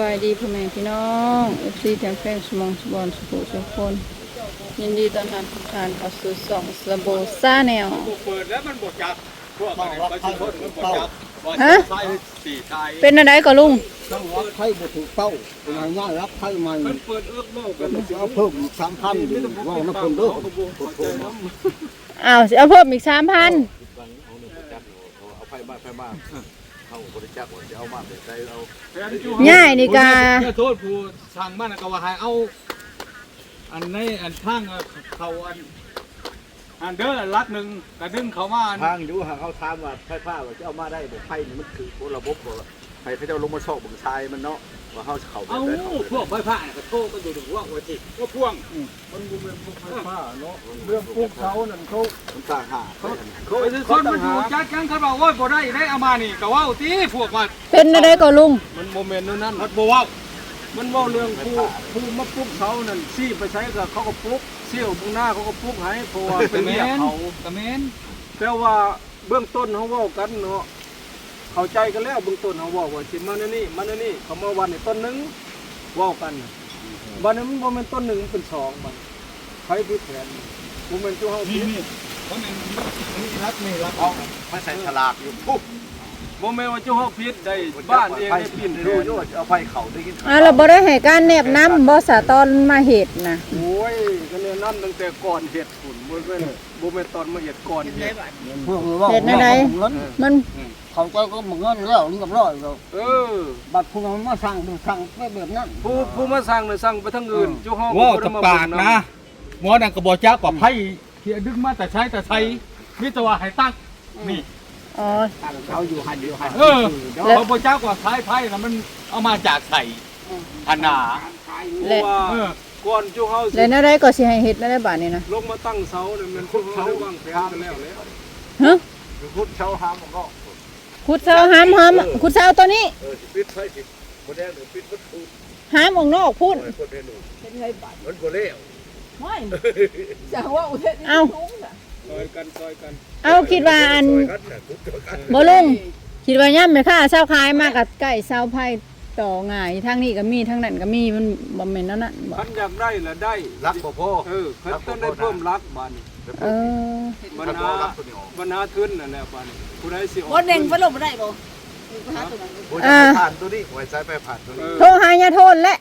บายดีพ่อแม่พี่น้องเอฟซีแถมแฟนสมองสบอนสุขสุขคน ยินดีต้อนรับทุกท่านเข้าสู่สองสโบซ่าแนวเปิดแล้วมันบดจับพวกอะไรประชาชนมันบดจับว่าฮะใช่สี่ไทยเป็นอะไรก็ลุงต้องรับไพ่บ่ถูกเป้าเป็นไงง่ายรับไพ่ใหม่มันเปิดเอื้อกโลกกันจะเอาเพิ่มอีกสามพันว่านักคนเด้ออ้าวสิเอาเพิ่มอีกสามพันเอาไฟมาไฟมา เข้าบริจาคว่าจะเอามาเป็นใจเอาง่ายนี่กาโทษผู้สั่งมันก็ว่าให้เอา อันในอันทางเขาอันอันเด้อลักหนึ่งกระดึงเขามาอันทางอยู่หางเขาถามว่าไฟฟ้าว่าจะเอามาได้บ่ไฟนี่มันคือคนระบบบ่ไฟเขาจะลงมาชอกบ่ชายมันเนาะ ว่าเขาเข้าไปเอาได้พวกไฟฟ้าเนี่ยก็โทษก็อยู่ถึงว่าว่าที่ว่าพ่วงมันบ่เป็นพวกไฟฟ้าเนาะเรื่องปลูกเขานั่นเขามันสร้างหาเขาคนมันอยู่จัดกันเขาบอกว่าบ่ได้ได้เอามานี่ก็ว่าตีพวกมาเป็นอะไรก็ลุงมันโมเมนต์นั้นมันบ่เว้ามันเว้าเรื่องผู้ผู้มาปลุกเขานั่นซี่ไปใช้กับเขาก็ปลุกเสี่ยวบุงหน้าเขาก็ปลุกให้เพราะว่าเป็นเมียเขาตะเมนแต่ว่าเบื้องต้นเขาเว้ากันเนาะ เข้าใจกันแล้วเบื้องต้นเขาเว้าว่าสิมานั่นนี่มานั่นนี่เขามาวันนี้ต้นหนึงเว้ากันน่ะวันนี้มันบ่แม่นต้นหนึ่งมันเป็นสองบัดใครผิดแผนบ่แม่นจู่เฮาผิดรักนี่รักเอาไม่ใส่ฉลากอยู่ปุ๊บ บ่แม่นว่าจู่เฮาผิดได้บ้านเองได้ปีนดูดูโยเอาไฟเข่าได้กินอ่าเราบ่ได้ให้การแนบน้ำบ่สาตอนมาเหตุนะโอ้ยก็เนี่ยนั่นตั้งแต่ก่อนเฮ็ดฝุ่นบ่แม่นบ่แม่นตอนมาเฮ็ดก่อนเฮ็ดพวกว่าเหตุอะไรเงินมันเขาใจก็มึงเงินแล้วนี่กับร้อยแล้วเออบัตรคุณเอามาสั่งดูสั่งไปแบบนั้นผู้ผู้มาสั่งน่ะสั่งไปทางอื่นจู่เฮาว่าตะปาดนะหมอนั่นก็บอกจักว่าไผ่ที่ดึงมาแต่ใช้แต่ใช้มิตรว่าให้ตั้งนี่ อ๋อเขาอยู่หันอยู่หันเออเขาบอกจักว่าใช้ไผ่นะมันเอามาจากใส่พันนาและว่าเออก่อนจู่เฮาสิและนั่นได้ก็สิให้เฮ็ดนั่นได้บาดนี้นะลงมาตั้งเสาเนี่ยมันจู่เฮาได้วางแผนกันแล้วแล้วฮะอยู่พุทธเช้าหามมันก็ขุดเสาหามหามขุดเสาตัวนี้เออสิปิดไฟสิบ่แดงหรือปิดมันถูกหามออกนอกพุ่นคนเมนูมันบ่แล้วเอา ซอยกันซอยกันเอาคิดว่าอันซอยกันน่ะทุกตัวกันบ่ลงคิดว่าย่ำไม่ค่าเสาขายมากกับใกล้เสาไผ่ต่อง่ายทางนี้ก็มีทางนั้นก็มีมันบ่แม่นนั่นน่ะบ่คันอยากได้ล่ะได้รักบ่พอเออคันต้องได้เพิ่มรักบาดนี้เออปัญถ้าบ่หารักตัวนี้ออกปัญหาทุนนั่นแหละบาดนี้ผู้ใดสิออกบ่เด้งบ่ลงบ่ได้บ่บ่จะไปผ่านตัวนี้ไว้ใช้ไปผ่านตัวนี้โทรหายาโทษและ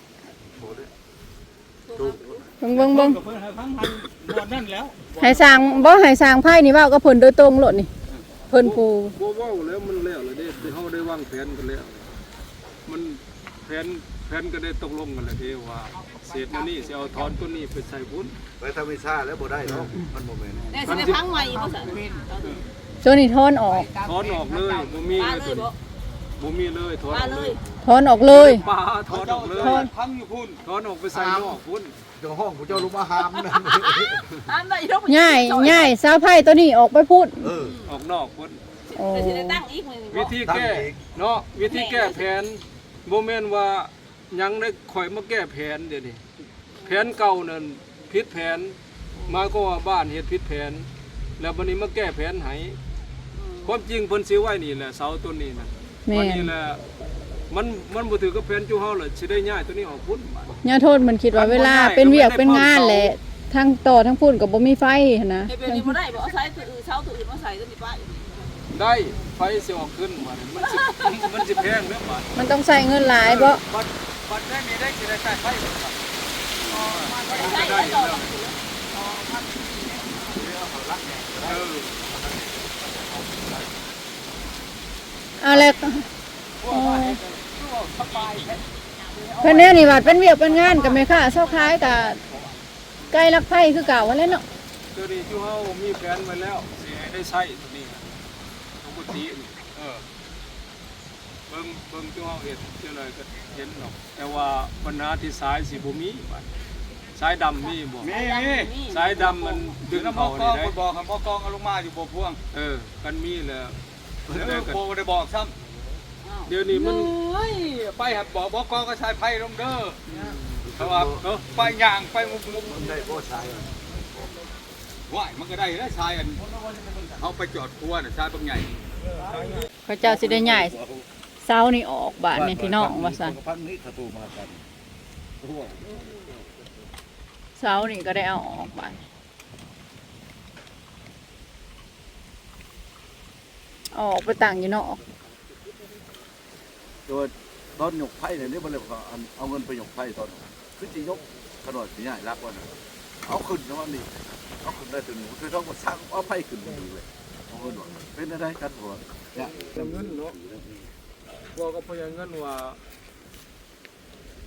โอ้ย เบิ่งเบิ่งเบิ่งก็เพิ่นให้ทั้งพันหมดนั่นแล้วให้สร้างบ่ให้สร้างไผ่นี่เว้ากับเพิ่นโดยตรงโลดนี่ เพิ่นผู้บ่เว้าแล้วมันแล้วเลยเด้เฮาได้วางแผนกันแล้ว มันแผนแผนก็ได้ตกลงกันแล้วเด้ว่าเศษอันนี้สิเอาถอนตัวนี้ไปใส่บุญไปทำวิชาแล้วบ่ได้เนาะมันบ่แม่นแต่สิไปพังใหม่บ่ซั่นส่วนนี้ถอนออกถอนออกเลยบ่มีปาเลยเลตัวยนี้บ่บ่มีเลยถอนอปาอกเลเลยยถอนออกเลยปลาถอนออกเลยถอนพังอยู่พุ่นถอนออกไปใส่นอกพุ่น เจ้าห้องผู้เจ้าลุมาหามนั่นอันได้ยกง่ายง่ายเสาไผ่ตัวนี้ออกไปพูดเออออกนอกพุ่นโอ้แต่สิได้ตั้งอีกมื้อนี้วิธีแก้เนาะวิธีแก้แผนบ่แม่นว่ายังได้ข่อยมาแก้แผนเดี๋ยวนี้แผนเก่านั่นผิดแผนมาก็ว่าบ้านเฮ็ดผิดแผน แล้วบัดนี้มาแก้แผนให้ความจริงเพิ่นสิไว้นี่แหละเสาต้นนี้น่ะแม่วันนนี้แหละ มันมันบ่ถือกับแผนจูเฮาเลยสิได้ย้ายตัวนี้ออกพุ่นบาด ยาโทษมันคิดว่าเวลาเป็นเวียกเป็นงานแหละทั้งต่อทั้งพูดกับบ่มีไฟหั้นนะเฮ็ดแบบนี้บ่ได้บ่เอาใส่ตัวอื่นเช้าตัวอื่นมาใส่ตัวนี้ป้าได้ไฟสิออกขึ้นบาดนี้มันสิ มันสิแพงเด้อบาดมันต้องใช้เงินหลายบ่บัดบัดได้มีได้สิได้ใช้ไฟบ่ครับใส่ได้ต่อเออเอาแล้วเพิ่น เนี่ยนี่ว่าเป็นเวียกเป็นงานก็แม่ค้าเซาขายก็ใกล้ลักไผคือเก่าว่าแล้วเนาะตัวนี้จูเฮามีแผนไว้แล้วสิให้ได้ใช้ตัวนี้นะปกตินี่เออเบิ่งเบิ่งจูเฮาเฮ็ดเท่าไรก็เห็นหรอกแต่ว่าปัญหาที่สายสิบ่มีบาดสายดำมีบ่มีมีสายดำมันดึถึงงน้ำมเขาอกกนี่องได้คนบอกคำพ่อกองเอาลงมาอยู่บ่พวงเออกันมีแล้วเดี๋ยวโบได้บอกซ้ เดี๋ยวนี้ำมันเฮ้ยไปหับบอกบอกกองก็ใช้ไผ่ลงเด้อเพราะว่าเออไปย่างไปมุกมุกมันได้บ่ใช้ว่ายมันก็ได้แล้วชายอันเขาไปจอดครัวน่ะชายบางใหญ่เขาเจ้าสิได้ย้ายเสานี่ออกบาดนี่พี่น้องว่าซั่นพังนี้ศัตรูมากันทั่วเสานี่ก็ได้เอาออกบาดเอาออกไปตั้งอยู่นอก โดยตอนหยกไพ่เนี่ยนี่มันเลยว่าเอาเงินไปหยกไพ่ตอนคือจะยกขนาดสีใหญ่รักว่านะเอาขึ้นนะมันนี่เอาขึ้นได้ถึงคือต้องมาสร้างเอาไพ่ขึ้นมาดีเลยเอาเงินหวังเป็นอะไรกันหัวเนี่ยแต่เงินเนาะบอกกับพยาเงินว่า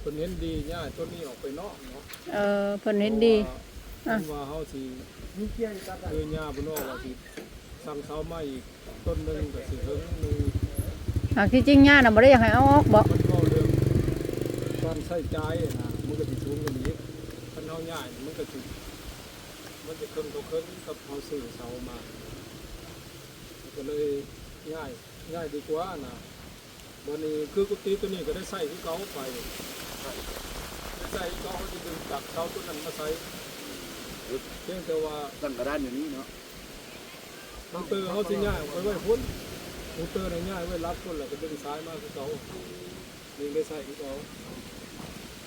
คนเน้นดีเนี่ยต้นนี้ออกไปนอกเนาะเออเพิ่นเห็นดีเพราะว่าเฮาสิมีเกี่ยงกันคือหญ้าบ่นอกว่าสิสั่งเสาไม้อีกต้นหนึงก็สิเฮิงหนึง หากที่จริงย่าน่ะบ่ได้อยากให้เอาออกบ่มันก็เรื่องการใช้จ่ายนะมันก็สิสูงกว่านี้คันเฮาย้ายมันก็สิมันจะเคิ่งต่อเคิ่งกับเฮาซื้อเสามามันก็เลยง่ายง่ายดีกว่านะวันนี้คือกุฏิตัวนี้ก็ได้ใส่ที่เขาไปได้ใส่ที่เขาเขาจะดึงจากเสาตัวนั้นมาใส่เพียงแต่ว่าตั้งกระดานอย่างนี้เนาะมอเตอร์เขาสิง่ายไปไว้พ้น มอเตอร์เนี่ยง่ายไว้รับคนแล้วก็ดึงซ้ายมากที่เขานี่ได้ใส่ที่เขา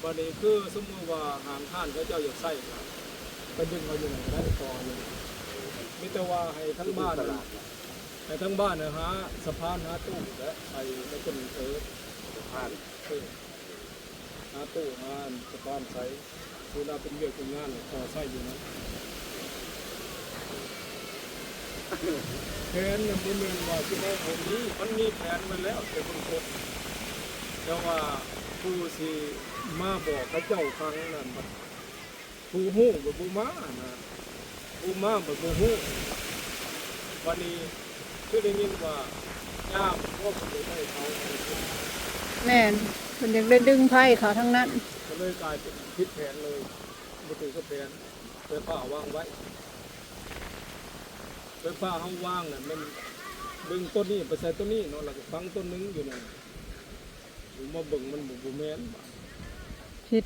วันนี้คือสมมติว่าหางท่านเขาเจ้าอยากใส่นะไปดึงเขาอยู่ไหนได้ต่ออยู่มีแต่ว่าให้ทั้งบ้านนะให้ทั้งบ้านนะฮะสะพานหาตู้และใส่ในคนเออสะพานเออหาตู้หาสะพานใส่เวลาเป็นเรื่องเป็นงานต่อใส่อยู่นะ แผนมันบ่แม่นว่าสิได้ผมนี้มันมีแผนไว้แล้วแต่คนคนแต่ว่าผู้สิมาบอกเขาเจ้าฟังนั่นบัดผู้ฮู้บ่บ่มานะผู้มาบ่บ่ฮู้วันนี้คือได้ยินว่าย่ามพวกคนได้เขาแม่นเพิ่นอยากได้ดึงไพ่เขาทั้งนั้นก็เลยกลายเป็นผิดแผนเลยบ่ถือกับแผนไฟฟ้าวางไว้ ไฟฟ้าเฮาวางน่ะมันดึงต้นนี้ไปใส่ต้นนี้เนาะแล้วก็ฟังต้นหนึงอยู่นั่นผมมาเบิ่งมันบ่บ่แม่นผิด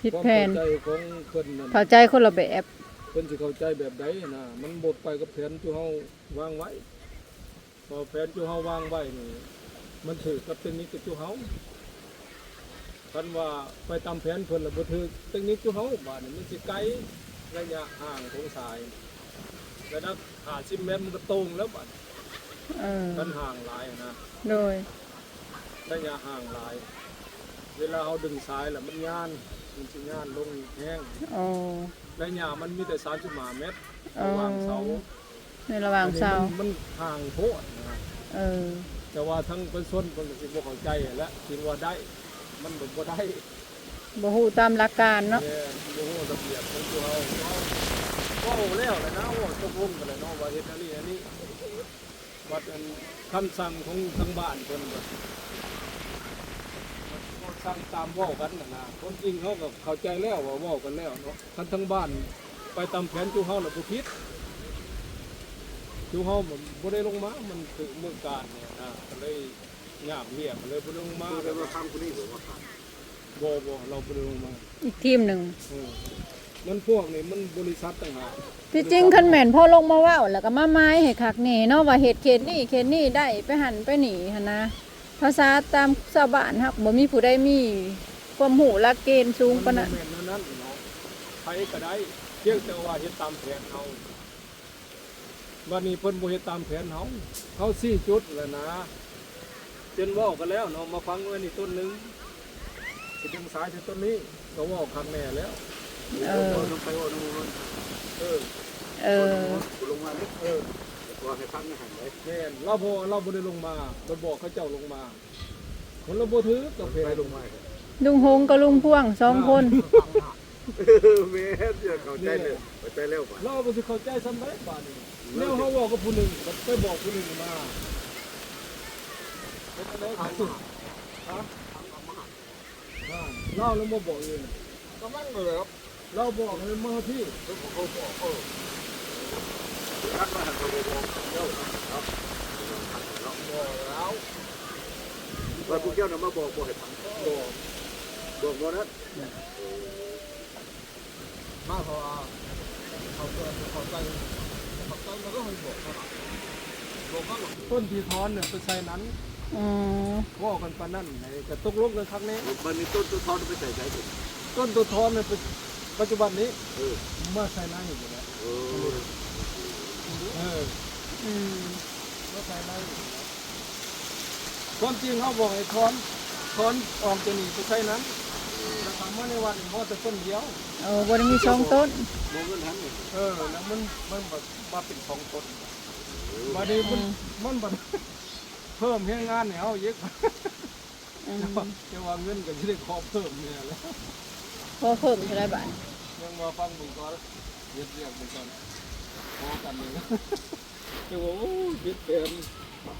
ผิดความแผนเข้าใจของเพิ่นนั่นเข้าใจคนละแบบเพิ่นสิเข้าใจแบบใดนะมันบดไปกับแผนที่เฮาวางไว้ พอแผนที่เฮาวางไว้นี่มันถือกับเทคนิคที่เฮาคันว่าไปตามแผนเพิ่นแล้วบ่ถือเทคนิคที่เฮาบาดนี้มันสิไกลระยะห่างของสายระดับ 50เมตรมันก็ตรงแล้วบาดเออมันห่างหลายนะโดยระยะห่างหลาย เวลาเฮาดึงสายแล้วมันย่านมันสิย่านลงแห้งโอ้ระยะมันมีแต่35เมตรอ๋อระหว่างเสาในระหว่างเสาอันนี้มันมันห่างโพดนะเออ แต่ว่าทั้งเป็นส่วนคนก็สิบ่เข้าใจและคิดว่าได้ มันบ่บ่ได้บ่ฮู้ตามหลักการเนาะ แย่บ่ฮู้ระเบียบของตัวเฮา เฮาเว้าแล้วแหละนะเว่าตกลงกันแล้วเนาะว่าเฮ็ดอันนี้อันนี้วัดอันคำสั่งของทางบ้านเพิ่นก็สั่งตามเว้ากันน่ะนะคนจริงเขาก็เข้าใจแล้วว่าเว้ากันแล้วเนาะคันทั้งบ้านไปตามแผนจูเฮาน่ะบ่ผิดจูเฮามันบ่ได้ลงมามันคือเมืองการเนี่ยนะก็เลยยากเรียกก็เลยบ่ได้ลงมาคือเราทำคนนี้หรือว่าบ่บ่เราบ่ได้ลงมาอีกทีมหนึ่งเออ มันพวกนี่มันบริษัทต่างหากที่จริงคันแม่นพ่อลงมาเว้าแล้วก็มาไม้ให้คักนี่เนาะว่าเฮ็ดเขตนี่เขตนี่ได้ไปหันไปหนีหั่นนะ ภาษาตามชาวบ้านครับบ่มีผู้ใดมีความรู้หลักเกณฑ์สูงปานนั้น มับ่แม่นนั่นนั่นเนาะใครก็ได้เพียงแต่ว่าเฮ็ดตามแผนเฮาวันนี้เพิ่นบ่เฮ็ดตามแผนเฮาเขาสี่จุดแล้วนะจนเว้ากันแล้วเนาะมาฟังไว้นี่ต้นหนึงสิดึงสายถึงต้นนี้ก็เว้าคักแน่แล้ว เออเออลงมาเออว่าให้ฟังหันเลยแม่นเราบ่เราบ่ได้ลงมาเราบอกเขาเจ้าลงมาคนเราบ่ถือกับแผไปนลงมาลุงหงกับลุงพ่วงสองคนเมสอย่าเข้าใจเลยเข้าใจแล้วป่ะเราบ่สิเข้าใจซ้ำได้บาดนี้แนวเฮาเว้ากับผู้หนึงก็ไปบอกผู้หนึงมาเป็นอะไรกันฮะอ่าเราแล้วมาบอกเองก็มั่งเลยครับ เราบอกให้มาที่เขาบอกเออรักมาหันไปบอกเจ้าครับบอกแล้วว่าผู้เจ้าน่ะมาบอกบอกให้ฟังบอกบอกว่านั้นมาเพราะเขาเกิดเขาใจเขาใจมันก็ให้บอกเขาบอกว่าต้นที่ท้อนเนี่ยไปใส่นั้นว่ากันปานนั้นไหนก็ตกลงกันครั้งนี้มันมีต้นต้นทอนไปใส่ใจถึงต้นตัวทอนในปั จจุบันนี้เออ มาใส่น้ำอยู่แล้วเออเอออืมมาใส่น้ำอยู่แล้วความจริงเขาบอกให้ทอนทอนออกจะหนีไปใส่นั้นแต่ถามว่าในวันนี้เขาจะต้นเดียวเออบ่ได้มีสองต้น มองเงินหันนี่เออ แล้วมันมันแบบมาเป็นสองต้นวันนี้มันมันแบบเพิ่มให้งานเนี่ยเอาเยอะอืมจะว่าเงินก็จะได้ขอเพิ่มเนี่ยแหล้ว พอเพิ่มเท่าไหร่บาทยั งมาฟังมึงก่อนเรียกเรียกมึงก่อนพอกันเลยนะจะว่าโอ้ยเฮ็ดเป็น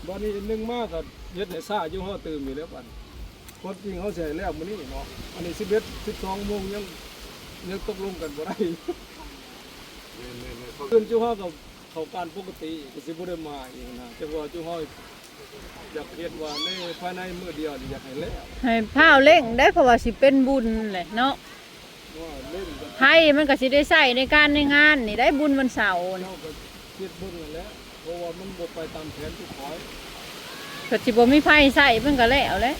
วันนี้หนึ่งมากกับเฮ็ดให้ซ่าอยู่ห้อตื่นอยู่แล้วบัดคนจริงเขาใส่แล้วมื้อนี้เนาะอันนี้สิบเอ็ดสิบสองโมงยังยังตกลงกันบ่ได้เพื่อนจู่ห้อกับเขาการปกติก็สิบ่ได้มาอีกนะแต่ว่าจู่ห้ออยากเฮ็ดว่าในภายในมื้อเดียวอยากให้แล้วให้พ้าเร่งได้เพราะว่าสิเป็นบุญแหละเนาะ ไพ่มันก็สิได้ใส่ในการในงานนี่ได้บุญวันเสาร์นี่เนาะก็คิดเบิ่งนั่นแหล้วเพราะว่ามันบ่ไปตามแผนทุกขอยก็สิบ่มีไพ่ใส่มันก็แล้วแหละ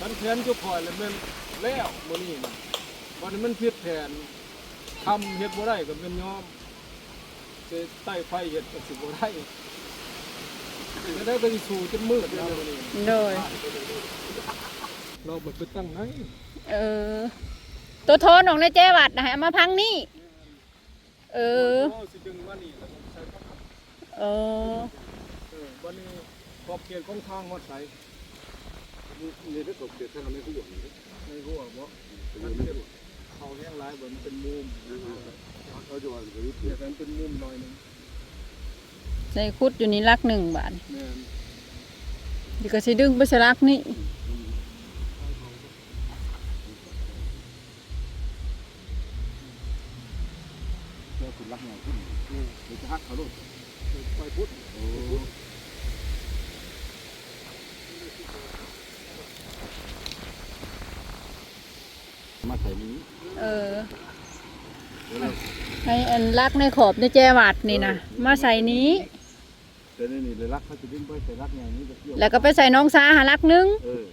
มันแผนทุกขอยแล้วแมันแล้วมื้อนี้นะวันนี้มันผิดแผนทำเฮ็ดบ่ได้ก็เป็นยอมจะใต้ไฟเฮ็ดก็สิบ่ได้จะได้ก็สิสู้จนมืดแล้วมื้อนี้โดยเราบ่ไปตั้งไหน เออ ตัวโทนของในเจวัดนะฮะมาพังนี่เออเราสิดึงมานี่แล้วใส่กับเออเออวันนี้ขอบเขตของทางฮอดไสนี่ได้กบเด็ดท่านไม่คู่อย่างนี้ในหัวบ่มันเก็บเขาแห้งหลายบ่มันเป็นมุมเขาจะว่าจะยึดเดี๋ยนเป็นมุมหน่อยนึงใส่คุดอยู่นี่ลักหนึ่งบาทนเดี๋ยวก็สิดึงไปใส่ลักนี่ จะฮักเขาลูกไปพุทธโอ้มาใส่นี้เออให้อันลักในขอบในแจวัดนี่นะมาใส่นี้เดี๋ยวนี่เลยรักเขาจะดิ้นไปใส่รักงานนี้จะเที่ยวแล้วก็ไปใส่น้องสาหาลักหนึงเออ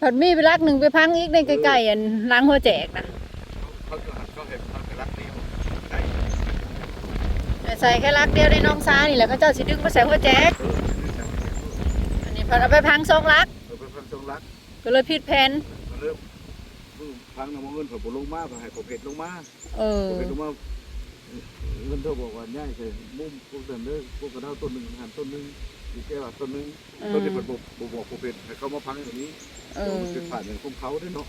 ผัดมีไปลักหนึ่งไปพังอีกในใกล้ๆอันล้างหัวแจกนะ เขาจะหัดเขาเห็นเขาจะรักเดียวได้ แต่ใส่แค่ลักเดียวในน้องสานี่แหละเขาเจ้าสิดึงไปใส่หัวแจกเอออันนี้ผัดเอาไปพังสองลักเออเป็นความทรงรักก็เลยผิดแผนเริ่มพังน้ำเงินผมลงมาผมให้ผมเผ็ดลงมาเออผมเผ็ดลงมาเงินเท่าบอกว่าง่ายเลยมุมพวกเดินเลยพวกกระเด้าต้นหนึ่งหันต้นหนึ่งมีแก้วต้นหนึ่งต้นที่ผมบอกบอกผมเผ็ดให้เขามาพังอย่างนี้เอเดี๋ยวอมันเป็นผ่านอย่างของเขาด้วยเนาะ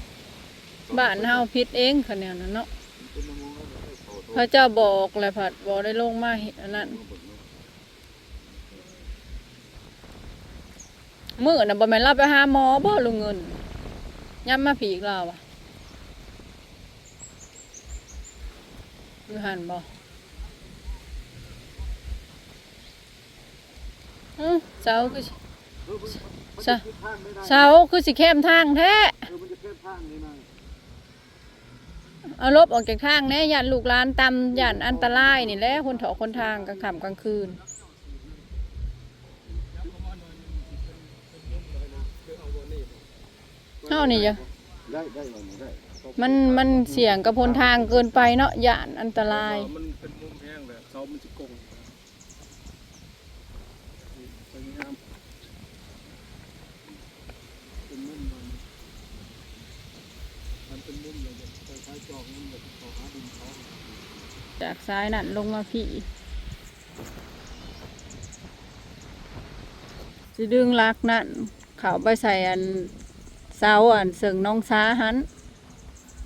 บ้านเฮาผิดเองคะแนนนั้นเนาะ เป็นมะม่วงแล้วขอโท พระเจ้าบอกเลยผัดบอกได้ลงมาเห็นอันนั้นมื้อน่ะบ่แม่นเราไปหาหมอบ่ลุงเงินย้ำมาผีอีกแล้วอะอยู่หันบ่อื้อเสาคือสิใช่ทาเสาคือสิแคมทางแท้ เออมันจะแค่ทางนี่นะ เอาลบออกจากทางแน่ย่านลูกหลานตำย่านอันตรายนี่แหละคนเถาะคนทางกลางค่ำกลางคืนเฮานี่จ้ะได้ได้วันนี้ได้มันมันเสี่ยงกับพนทางเกินไปเนาะย่านอันตราย มันเป็นมุมแห้งเลยเสามันจะกงสวยงามเป็นมุมมันมันเป็นมุมเลยแบบคล้ายๆจอกนี่แบบต่อหาดินเขา จากซ้ายนั่นลงมาพี่สิดึงลักนั่นเขาไปใส่อันเสาอันเสิงน้องซ้าหัน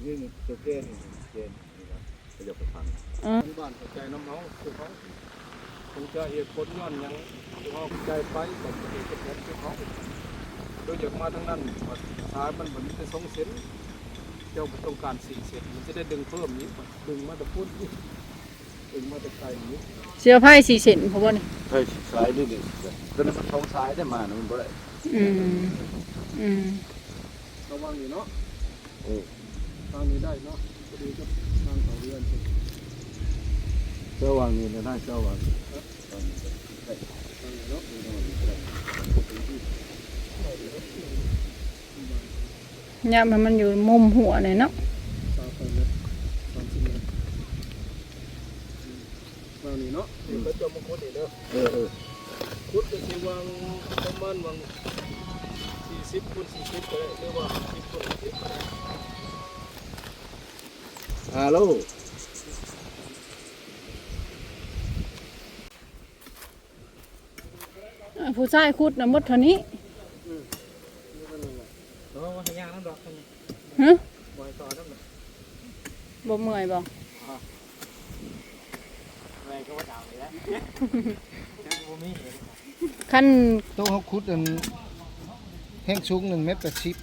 นี่งตัวแก้นี่เกณฑ์นี่นะไปเดี๋ยวไปฟังอือทั้งบ้านเข้าใจน้ำเมาคือเขาคงจะเหตุผลย้อนยังเขาเข้าใจไปกับเหตุผลที่เขาโดยจากมาทั้งนั้นว่ายมันเหมือนจะสองเส้นเจ้าต้องการสี่เส้นมันจะได้ดึงเพิ่มนี้ดึงมาตะพุ่น นี้ดึงมาตะไกลนี้เสื้อผ้าสีเส้นเพราะว่านี่เฮ้ยสายนี่ดิตอนนั้นมันท้องซ้ายได้มานะมันบ่ได้อืมอืมระวังอยู่เนาะเออทางนี้ได้เนาะพอดีก็ทางเขาเรือนสิเจ้าวางนี่นะได้เจ้าวางทางนี้เนาะเยมันอยู่มุมหัวนี่เนาะสามแปเมตรสามสิบเมตรมา นี่เนาะนี่ก็จะมาคุดอีกเด้อเออเออคุดก็สิวางประมาณวางสี่สิบคูณสี่สิบก็ได้หรือว่าสิบคูณสิบก็ได้ฮัลโหลอ่าผู้ชายคุดน่ะหมดเท่านี้เออวันยางน้ำดอกกันฮะบ่อยต่อน้ำดอกบ่เมื่อยบ่แรง ก็ว่าดาวเลยแล้วบ่มีคันโต๊ะเขาคุดอันแห้งสูงหนึ่งเมตรแปดสิบ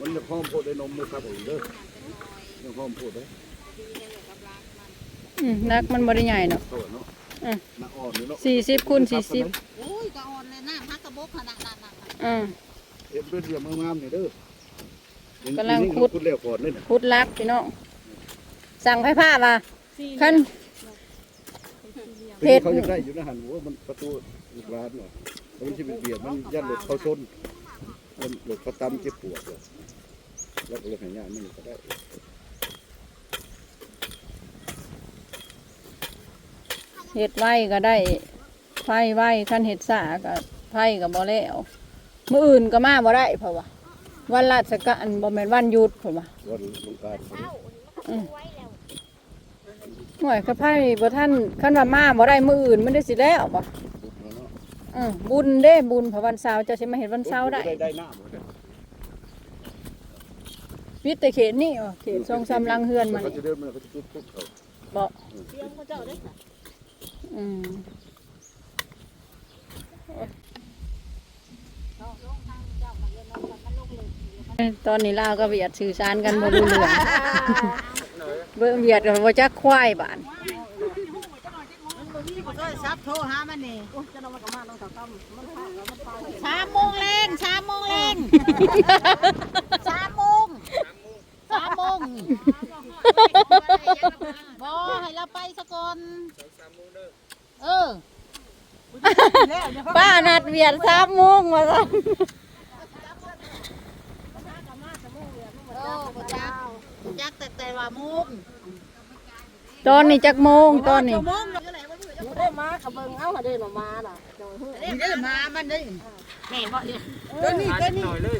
มันจะพร้อมพูดได้นมมือครับผมเด้อยังพร้อมพูดได้อืมนักมันบ่ได้ใหญ่เนาะโตเนาะอืมนักอ่อนนี่เนาะ40คูณ40โอ้ยก็อ่อนเลยน้ำฮั กกระบอกขนาดนั้นน่ะอ่าเอ็มเป็นเรื่องงามๆนี่เด้อกำลังขุดขุดแล้วก่อนเลยน่ะคุดลักพี่น้องสั่งไฟผ้าว่าคันเพชรเขายังได้อยู่นะหันว่ามันประตูลูกร้านเนาะมันสิเป็นเบียดมันยันรถเขาชนมันรถเขาตำเจ็บปวดเลยแล้วก็เลยให้ญาติมันก็ได้เห็ดไว้ก็ได้ไฟไว้คันเห็ดสาก็ ไฟก็บ่แล้วมื้ออื่นก็มาบ่ได้เพราะว่าวันราชการบ่แม่นวันหยุดเพราะว่าวันลงการเขาเนี่ยห่วยกระไฟบ่ท่านคันว่ามาบ่ได้มื้ออื่นมันได้สิแล้วบ่ขุดแล้วเนาะอือบุญเด้บุญเพราะวันเสาร์เจ้าสิมาเห็นวันเสาร์ได้ได้ได้หน้าหมดเลยวิทย์แต่เขตนี่อ๋อเขตทรงสำลังเฮือนมันเขาจะเดินมาเขาจะปุ๊บปุ๊บเขาบ่เสียงเขาเจ้าได้ค่ะอืม ตอนนี้ลาวก็เวียดสื่อสารกันบ่รู้เรื่องเบิ่งเวียดก็บ่จักควายบานก็ซับโทรหามันนี่สามโมงแรงสามโมงแรงสามโมงสามโมงบอให้เราไปสกอนเออป้านัดเวียดสามโมงว่าซั่นเออบ่จักบ่ จักแต่แต่ว่าโมงตอนนี้จักโมงตอนนี้โมงได้มาขเบิงเอามาเดินออกมาน่ะเดินมามันได้แม่บ่เนี่ยก็นี่ก็นี่หน่อยเลย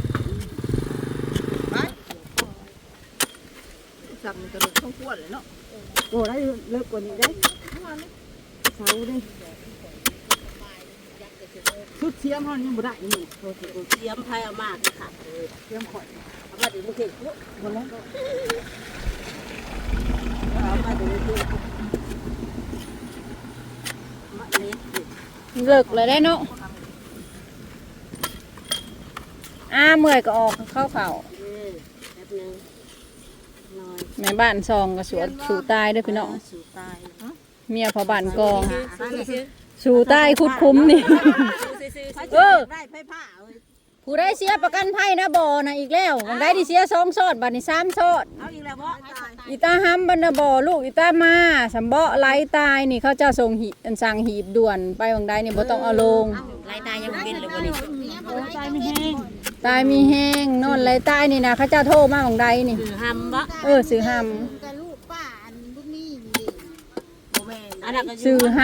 สั่งกระดูกต้องขวดเลยเนาะโอ้ได้เลิกกว่านี้ได้เสาได้ชุดเทียมเฮานี่บ่ได้นี่โอ้โหเทียมไทยเอามากเลยค่ะเทียมข่อย เอามาดิมึงเห็นปุ๊บบ่แล้วเอามาดิมึงเห็นมาเล็ดเลิกเลยได้เนาะอ้าเมื่อยก็ออกเข้าเข่าเออแป๊บนึงนอนแม่บ้านซองก็สวดสู่ตายเด้อพี่น้องสู่ตายเมียพอบ้านกอง สู่ใต้คุดคุ้มนี่ เออได้ไฟ ผ้าเอ้ยผู้ได้เสียประกันภัยนะบ่อนะอีกแล้วบางได้ที่เสียสองซอดบัดนี้สามซอดเอาอีกแล้วบ่ตายอีตาห้ำบันนะบ่อลูกอีตามาสำเบาะไหลตายนี่เขาจะส่งหีอันสั่งหีบด่วนไปบางได้นี่บ่ต้องเอาลงลายตายยังเป็นเลยบ่นี่ตายไม่แห้งตายมีแห้งนอนไหลตายนี่นะเขาจะโทรมาบางใดนี่คือหำบ่เออซื้อหแต่ลูกป้าอันบุญนี่นี่บ่แม่นอันนั้นก็ำซื้อห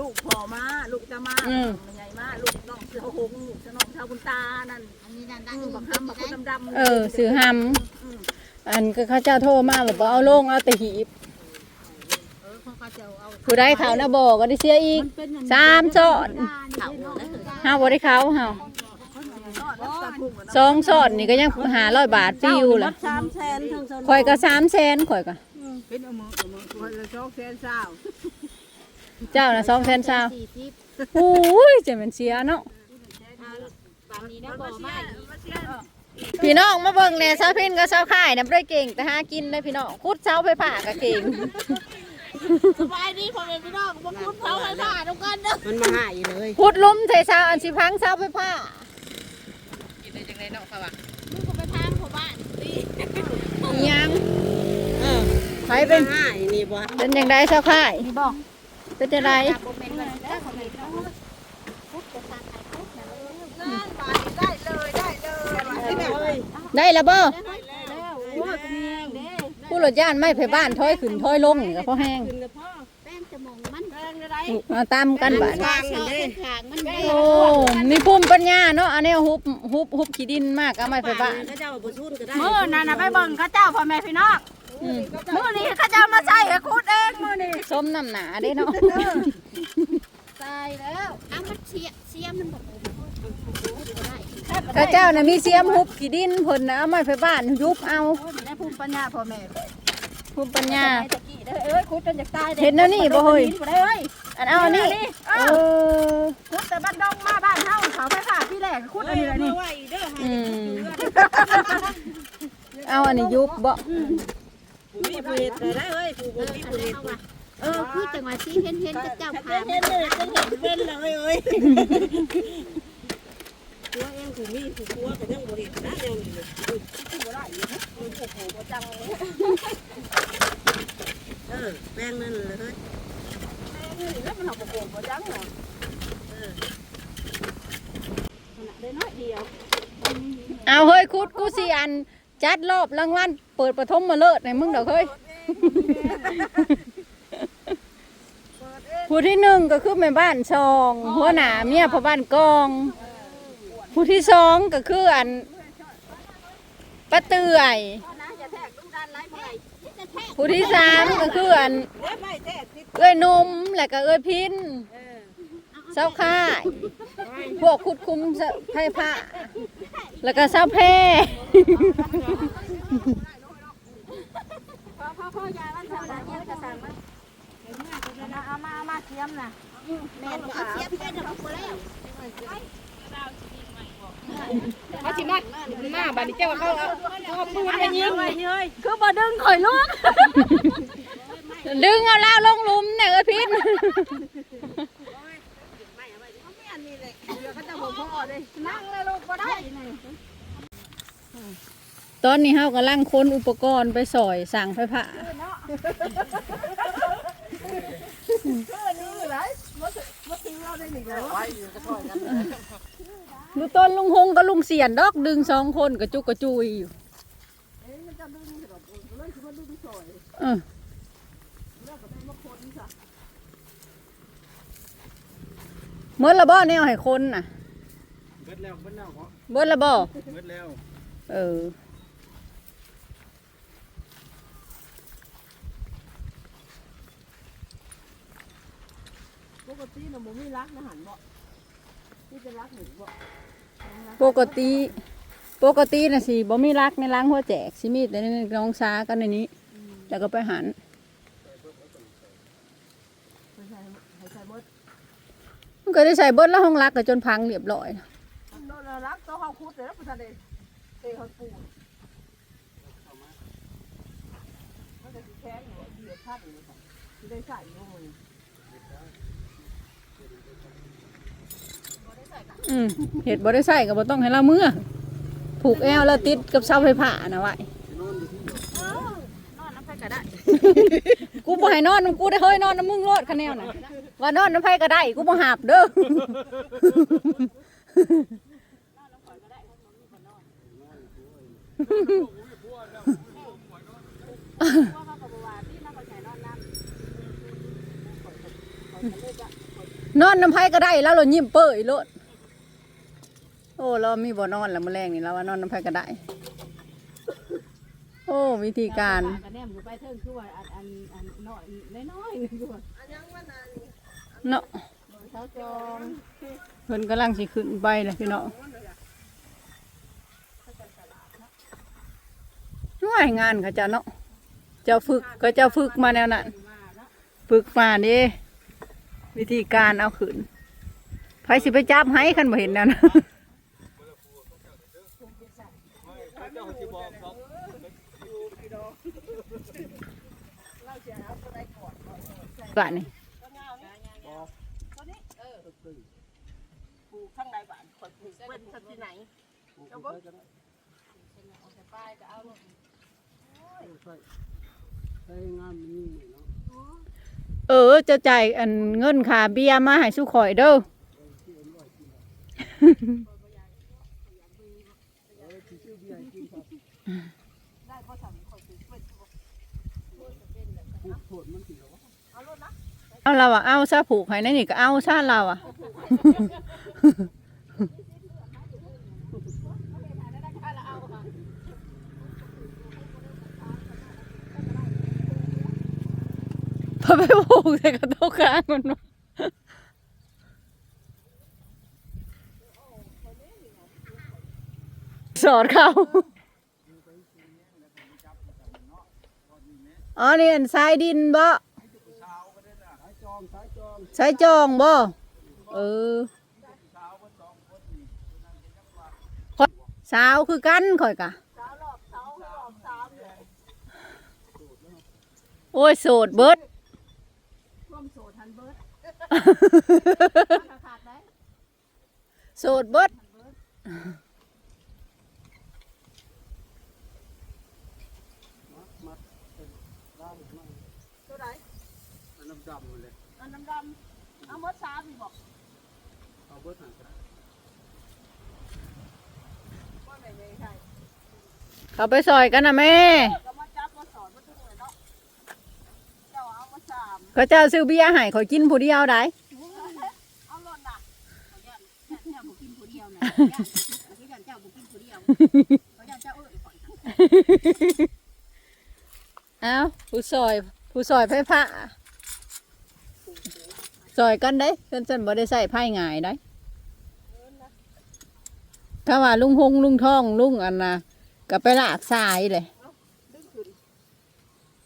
ลูกพ่อมาลูกจะมาำอืมใหญ่มาลูกน้องเสือหงลูกน้องชาวบุญตานั่นอันนี้ดังคือๆบักคำบักคนดำๆเออซื้อหำอันก็เขาจะโทรมาแบบว่าเอาลงเอาแต่หีบผู้ได้เขานะบ่อก็ได้เสียอีกสามซอดเขาแล้วห้าบ่ได้เขาเฮาสองซอดนี่ก็ยังหาร้อยบาทฟิวล่ะสามแสนทั้งสองข่อยก็สามแสนข่อยก็เป็นเอามือเอามือคนละสองแสนเศร้าเจ้าน่ะสองแสนสาวสี่สิบ โอ้ยจะเป็นเสียเนาะปา นนี้นะบ่มาพี่น้องมาเบิ่งแหน่ซาวพินกับซาวข่ายน่ะบ่ได้เก่งแต่หากินได้พี่น้องขุดเสาไฟฟ้าก็เก่งสบายดีพ่อแม่พี่น้องบ่คุ้นเขาให้บ้าทุกคนเด้อมันมาหาอยู่เลยขุดหลุมใส่เสาอันสิพังเสาไฟฟ้ามึงก็ไปทางพ่อบ้านดิอิหยังไปเป็นง่ายนี่บ่เป็นอย่างไรเจ้าค่ายเป็นอย่างไร ได้แล้วบ่ผู้หลดย่านไม่ไปบ้านถอยขึ้นถอยลงนี่ก็เพราะแห้งแป้งจะมองมันแป้งอะไรมาตามกันบ้านทางนั่นเด้ขางมันโอ้มีภูมิปัญญาเนาะอันนี้ฮุบฮุบฮุบขี้ดินมากเอาไม่ไปบ้านก็เจ้าบ่ชุนก็ได้มือนั่นน่ะไปเบิ่งข้าเจ้าพ่อแม่พี่น้องอืมมือนี้ข้าเจ้ามาใส่ให้คุดเองมือนี้ส้มน้ำหนาเด้เนาะตายแล้วอ้ามันเสียเสียมันบอก ข้าเจ้าน่ะมีเสียมฮุบขี้ดินเพิ่นน่ะเอาไม่ไปบ้านยุบเอาได้ภูมิปัญญาพ่อแม่ภูมิปัญญาตะกี้เด้อเอ้ยคุดจนจะตายเห็นแล้วนี่บ่เฮ้ยบ่ได้เอ้ยอันเอาอันนี้เอเอออคุดแต่บ้านดงมาบ้านเฮาเขาไฟฟ้าที่แรกคุดอันนี้แหละนี่ไว้เด้ออืมเอาอันนี้ยุบบ่ผู้มีผู้เฮ็ดได้เอ้ยผู้บ่มีผู้เฮ็ดเออคือจังหวะที่เห็นเห็นกับเจ้าพาเห็นเลยจังเห็นเป็นเลยเอ้ย ตัวเองผู้มีผู้กลัวก็ยังบ่เฮ็ดนะแนวนี้เลยบ่ได้อยู่นะโอ้โหบ่จังเลยเออแป้งนั่นเลยเฮ้ยแล้วมันเอาบ่โกงบ่จังเหรอเออได้น้อยเดียวเอาเฮ้ยคุดกูสิอันจัดรอบรางวัลเปิดประทมมาเลิศให้มึงเด้อเฮ้ยผู้ที่หนึ่งก็คือแม่บ้านชองหัวหน้าเมียพ่อบ้านกอง ผู้ที่สองก็คืออันป้าเตื่อยผู้ที่สามก็คืออันไม่แท้ติดเอ้ยนมแล้วก็เอ้ยพินเศร้าค่ายพวกคุดคุมไพ่ผ้าแล้วก็เศร้าแพร่พ่อพ่อยายมันเทำอะไรเนี่ยกระสังมันเอามาเอามาเทียมนะแม่นเอาเทียมไปเดี๋ยวพอแล้ว เขาจิมามาบัดนี้เจ้าเขาเอาเอาปืนไปยิงคือบ่ดึงข่อยลูก ดึงเอาแล้วลงหลุมเนี่ยเอ้ยพินนั่งเลยลูกบ่ได้นี่ตอนนี้เฮากำลังค้นอุปกรณ์ไปสอยสั่งไฟผ้า ดูต้นลุงหงกับลุงเสียนดอกดึงสองคนกระจุกกระจุยอยู่เออเมื่อละบ่แนวให้คนน่ะ เบิดแล้วเบิดแล้วเหรอเบิดละบ่เบิดแล้ว เออปกติน่ะบ่มีรักนะหันบ่ ปกติ ปกตินะสิบ่มีรักในล้างหัวแจกสิมีแต่ในน้องซากันในนี้แล้วก็ไปหันมันก็ได้ใส่เบิดแล้วห้องรักก็จนพังเรียบร้อยรักตัวเฮาคุดแล้วบ่ทันได้เตะเฮาปูมันจะแข็งอยู่เดือดพัดอยู่ค่ะได้ใส่อยู่มื้อ อืมเห็ดบ่ได้ใส่ก็บ่ต้องให้เราเมื่อผูกแอวแล้วติดกับเสาไฟฟ้านะไว้นอนน้ำไปก็ได้ กูบ่ให้นอนนำกูได้เฮ้ยนอนน้ำมึงโลดคะแนนน่ะว่านอนน้ำไผก็ได้ กูบ่หาบเด้อนอนน้ำไผก็ได้แล้วเรายิ้มเป้ยโลด โอ้เรามีบ่อนอนแล้วมื้อแรงนี่เราว่านอนน้ำไผก็ได้ โอ้วิธีการก็แนมอยู่ไปเทิงคือว่าอันอันอันน้อยน้อยๆนึงคือว่าเนาะเขาจองเพิ่นกำลังสิขึ้นไปเลยพี่เน้องว่ายงานเขาจะเนาะเจ้าฝึกก็เจ้าฝึกมาแนวนั้นฝึกมานี่วิธีการเอาขึ้นไผสิไปจับให้คันบ่เห็นแนวนะ เจ้าสิบอกบอก บ้านนี่ปูข้างในบ้านคนปลูกเป็นสักที่ไหนเจ้าบ่ใช้งานมันยิ่งใหญ่เนาะเออจะจ่ายอันเงินค่าเบียร์มาให้สุข่อยเด้อเอาเราอะเอาซะผูกให้นั่นนี่ก็เอาซะเราอะพอไปผูกใส่กระโตกกลางมันวะสอนเขาอ๋อนี่อันทรายดินบ่ สายจองบ่เออข้อยสาวคือกันข่อยกะโอ้ยโสดเบิดร่วมโสดทันเบิร์ดขาดได้โสดเบิดตัวไหนอันดำๆเลยอันดำดำ เบิร์ดสามนี่บอกเอาเบิดหันกันว่าไหนไม่ใช่เขาไปซอยกันนะแม่ ก็มาจับมาสอนมาทุกเลยเนาะเจ้าเอามาสามเขาเจ้าซื้อเบียร์ให้ขอยกินผู้เดียวได้เอาหล่นน่ะเขาจะเจ้าบุกินผู้เดียวนะเขาจะเจ้าบุกินผู้เดียวเขาจะเจ้าเอ้ยก่อนเอ้าผู้ซอย ผู้ซอยไฟผ้า ซอยกันได้เพิ่นฉันบ่ได้ใส่ไพ่ง่ายได้ถ้าว่าลุงหงลุงท่องลุงอันน่ะก็ไปลากทรายเลยดึงขึ้น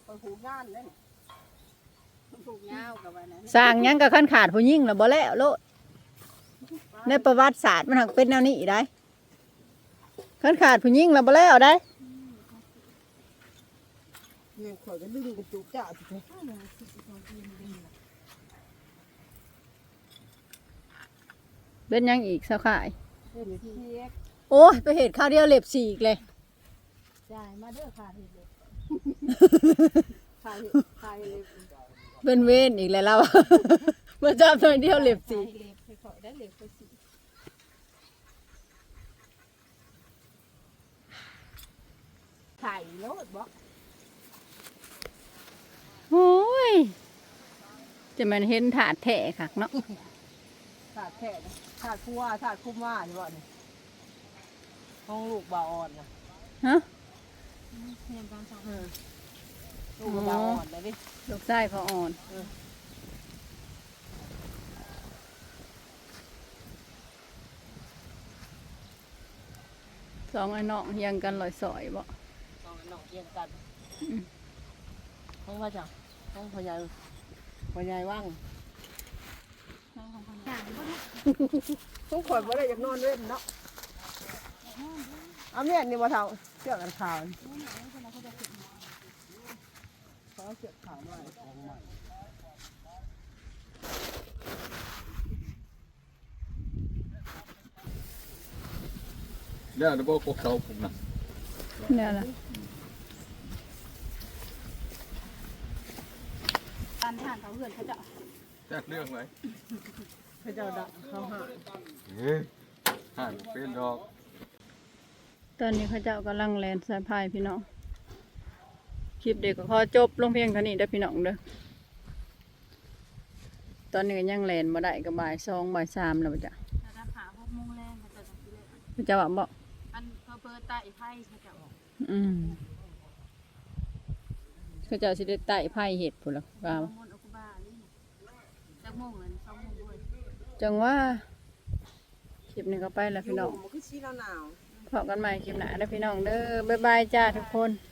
ไปผูงานเลยผูกยาวกับวันนั้นสร้างหยังก็ขั้นขาดผู้ยิ่งแล้วบ่แล้วโลดในประวัติศาสตร์มันหักเป็นแนวนี้ได้ขั้นขาดผู้ยิ่งแล้วบ่แล้วได้ เนี่ยข่อยก็ดึงกระจุกจ้าสิ เป็นหยังอีกเสาขายเฮ็ดเทียกโอ้ยไปเหตุข้าวเดียวเล็บสีกเลย จ่ายมาเด้อค่ะเห็ดเลยขายขายเลยเป็นเวนอีกแล้วเรามาจับตัวเดียวเล็บสีขายเล็บไปขอได้เล็บไปสิไข่โลดบ่โอ้ย จะมันเห็นถาดแท้คักเนาะ ขาดแท้นะ ขาดคู่ว่าขาดคุ้มว่าใช่ป่ะนี่ห้องลูกบาอ่อนนะฮะเห็นตอนสองลูกบาอ่อนเลยดิลูกไส้เขาอ่อนสองไอ้น้องเฮียังกันลอยสอยบ่สองน้องเอียงกันห้องว่าจ้ะห้องพ่อใหญ่พ่อใหญ่ว่างจ่ายบ่ ทุกคนบ่ได้อยากนอนเล่นเนาะเอาเมียนนี่บ่เท่าเสื้อกันขาวเขาเสื้อขาวด้วยของใหม่เนี่ยเดี๋ยวบอกกเสาผมนะเนี่ยล่ะการทานเขาเพื่อนเขาจะแจ้งเรื่องไหม เขาเจ้าดักเขาหาเฮ้ยห่านเป็นดอกตอนนี้เขาเจ้ากำลังแลนสายพายพี่น้อง คลิปเด็กก็ขอจบลงเพียงเท่านี้เด้อพี่น้องเด้อ ตอนนี้ก็ยังแลนมาได้ก็บ่ายสองบ่ายสามแล้วจ้ะจะรับหาพวกมุงแรงเขาจะต้องกินเลยเขาเจะว่าบอกอันเพอเปิดตาอีไพ่เขาจะออกอืมเขาเจ้าสิได้ไต่ไผ่เห็ดพุ่นละว่ามนต์อคุบานี่นะจักโมงเลยสองโมงด้วย จังว่าคลิปนี้ก็ไปแล้วพี่น้อง มันคือสีหนาว พบกันใหม่คลิปหน้าเด้อพี่น้องเด้อบ๊ายบายจ้าทุกคนๆ